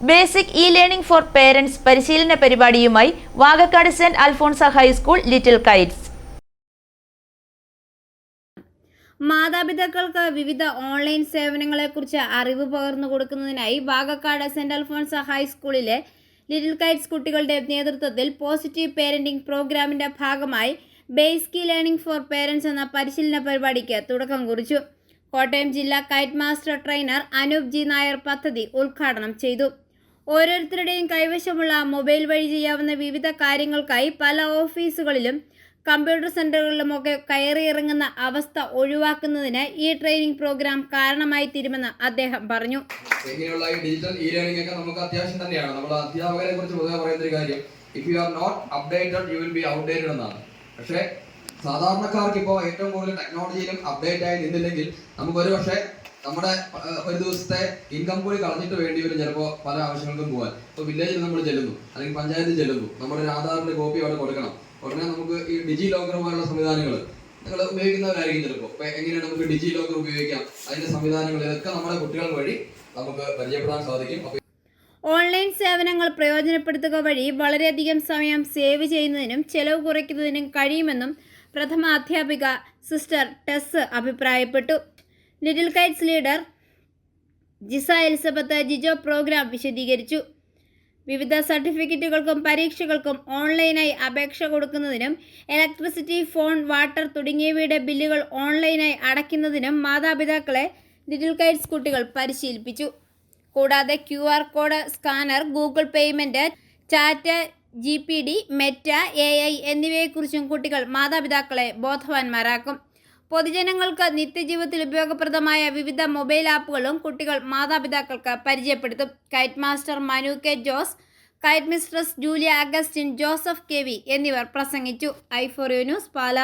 Basic e learning for parents പരിശീലന പരിപാടിയുമായി Vagakkad saint Alphonsa high school little kites മാതാപിതാക്കൾക്ക് വിവിധ online സേവനങ്ങളെക്കുറിച്ച് അറിവ് പകർന്നു കൊടുക്കുന്നതിനായി വാഗക്കാട് സെന്റ് അൽഫോൺസ ഹൈസ്കൂളിലെ ലിറ്റിൽ കൈറ്റ്സ് കുട്ടികളുടെ നേതൃത്വത്തിൽ പോസിറ്റീവ് പേരന്റിംഗ് പ്രോഗ്രാമിന്റെ ഭാഗമായി ബേസ്കി ലേണിംഗ് ഫോർ പേരൻസ് എന്ന പരിശീലന പരിപാടിക്ക് തുടക്കം കുറിച്ചു. കോട്ടയം ജില്ലാ kite master trainer Anoop G Nair പദ്ധതി ഉദ്ഘാടനം ചെയ്തു. ഓരോരുത്തരുടെയും കൈവശമുള്ള മൊബൈൽ വഴി ചെയ്യാവുന്ന വിവിധ കാര്യങ്ങൾക്കായി പല ഓഫീസുകളിലും കമ്പ്യൂട്ടർ സെന്ററുകളിലുമൊക്കെ കയറിയിറങ്ങുന്ന അവസ്ഥ ഒഴിവാക്കുന്നതിന് ഈ ട്രെയിനിങ് പ്രോഗ്രാം കാരണമായി തീരുമെന്ന് അദ്ദേഹം പറഞ്ഞു. ഇങ്ങനെയുള്ള ഈ ഡിജിറ്റൽ ഇ ലേണിംഗ് ഒക്കെ നമുക്ക് അത്യാവശ്യം തന്നെയാണ്. നമ്മൾ അധ്യാപകരെ കുറിച്ച് പൊതുവെ പറയുന്ന ഒരു കാര്യം if you are not updated you will be outdated എന്നാണ്. പക്ഷേ സാധാരണക്കാർക്ക് ഇപ്പോൾ ഏറ്റവും കൂടുതൽ ടെക്നോളജിയിലും അപ്ഡേറ്റ് ആയി നിന്നില്ലെങ്കിൽ നമുക്ക് ഒരു പക്ഷേ നമ്മുടെ ഒരു ദിവസത്തെ ഇൻകം കൂടി കളഞ്ഞിട്ട് വേണ്ടി വരും ചിലപ്പോൾ പല ആവശ്യങ്ങൾക്കും പോകാൻ. ഇപ്പോൾ വില്ലേജിൽ നമ്മൾ ചെല്ലുന്നു. അല്ലെങ്കിൽ പഞ്ചായത്തിൽ ചെല്ലുന്നു. നമ്മുടെ ഒരു ആധാറിന്റെ കോപ്പി അവിടെ കൊടുക്കണം. ഉടനെ നമുക്ക് ഈ ഡിജി ലോക്കർ പോലുള്ള സംവിധാനങ്ങൾ നിങ്ങൾ ഉപയോഗിക്കുന്നവരായിരിക്കും ചിലപ്പോൾ അപ്പോൾ എങ്ങനെയാണ് നമുക്ക് ഡിജി ലോക്കർ ഉപയോഗിക്കാം? അതിന്റെ സംവിധാനങ്ങൾ ഇതൊക്കെ നമ്മുടെ കുട്ടികൾ വഴി നമുക്ക് പരിചയപ്പെടാൻ സാധിക്കും. ഓൺലൈൻ സേവനങ്ങൾ പ്രയോജനപ്പെടുത്തുക വഴി വളരെയധികം സമയം സേവ് ചെയ്യുന്നതിനും ചെലവ് കുറയ്ക്കുന്നതിനും കഴിയുമെന്നും പ്രഥമ അധ്യാപിക സിസ്റ്റർ ടെസ് അഭിപ്രായപ്പെട്ടു. Little kites leader Jisa Elizabeth Jijo programme വിശദീകരിച്ചു. വിവിധ സർട്ടിഫിക്കറ്റുകൾക്കും പരീക്ഷകൾക്കും ഓൺലൈനായി അപേക്ഷ കൊടുക്കുന്നതിനും ഇലക്ട്രിസിറ്റി ഫോൺ വാട്ടർ തുടങ്ങിയവയുടെ ബില്ലുകൾ ഓൺലൈനായി അടയ്ക്കുന്നതിനും മാതാപിതാക്കളെ ലിറ്റിൽ കൈറ്റ്സ് കുട്ടികൾ പരിശീലിപ്പിച്ചു. കൂടാതെ Q R code scanner Google payment chat G P T meta A I എന്നിവയെക്കുറിച്ചും കുട്ടികൾ മാതാപിതാക്കളെ ബോധവാന്മാരാക്കും. പൊതുജനങ്ങൾക്ക് നിത്യജീവിതത്തിൽ ഉപയോഗപ്രദമായ വിവിധ മൊബൈൽ ആപ്പുകളും കുട്ടികൾ മാതാപിതാക്കൾക്ക് പരിചയപ്പെടുത്തും. Kite master Manu K Jose kite mistress Julia Augustine Joseph K V എന്നിവർ പ്രസംഗിച്ചു. I for you news Pala.